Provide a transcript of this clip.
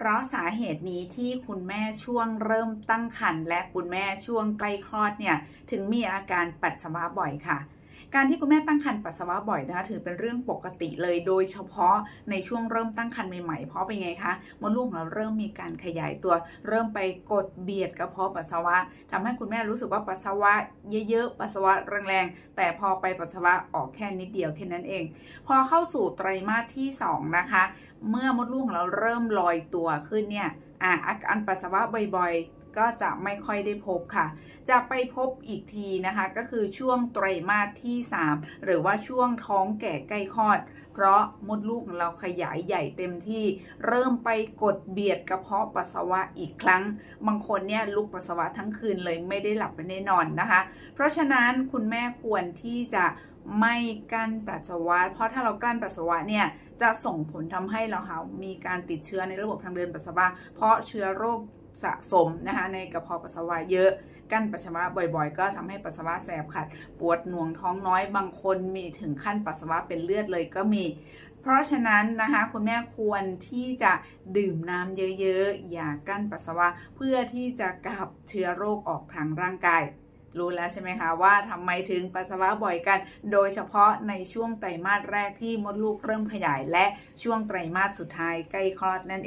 เพราะสาเหตุนี้ที่คุณแม่ช่วงเริ่มตั้งครรภ์และคุณแม่ช่วงใกล้คลอดเนี่ย ถึงมีอาการปัสสาวะบ่อยค่ะ การที่คุณแม่ตั้งครรภ์ปัสสาวะบ่อยนะคะถือเป็นเรื่องปกติเลย โดยเฉพาะในช่วงเริ่มตั้งครรภ์ใหม่ๆ เพราะเป็นไงคะมดลูกของเราเริ่มมีการขยายตัว เริ่มไปกดเบียดกระเพาะปัสสาวะทำให้คุณแม่รู้สึกว่าปัสสาวะเยอะๆปัสสาวะแรงๆแต่พอไปปัสสาวะออกแค่นิดเดียวแค่นั้นเอง พอเข้าสู่ไตรมาสที่สองนะคะ เมื่อมดลูกของเราเริ่มลอยตัวขึ้นเนี่ยอะอาการปัสสาวะบ่อยๆ ก็จะไม่ค่อยได้พบค่ะ จะไปพบอีกทีนะคะ ก็คือช่วงไตรมาสที่ 3 หรือว่าช่วงท้องแก่ใกล้คลอด เพราะมดลูกของเราขยายใหญ่เต็มที่ เริ่มไปกดเบียดกระเพาะปัสสาวะอีกครั้ง บางคนเนี่ยลุกปัสสาวะทั้งคืนเลยไม่ได้หลับไม่ได้นอนนะคะ เพราะฉะนั้นคุณแม่ควรที่จะไม่กั้นปัสสาวะ เพราะถ้าเรากั้นปัสสาวะเนี่ยจะส่งผลทำให้เราค่ะมีการติดเชื้อในระบบทางเดินปัสสาวะ เพราะเชื้อโรค สะสมนะคะในกระเพาะปัสสาวะเยอะกั้นปัสสาวะบ่อยๆ ก็ทำให้ปัสสาวะแสบขัด ปวดหน่วงท้องน้อยบางคนมีถึงขั้นปัสสาวะเป็นเลือดเลยก็มี เพราะฉะนั้นนะคะคุณแม่ควรที่จะดื่มน้ำเยอะๆ อย่ากั้นปัสสาวะเพื่อที่จะขับเชื้อโรคออกทางร่างกายรู้แล้วใช่ไหมคะว่าทำไมถึงปัสสาวะบ่อยกัน โดยเฉพาะในช่วงไตรมาสแรกที่มดลูกเริ่มขยาย และช่วงไตรมาสสุดท้ายใกล้คลอดนั่นเอง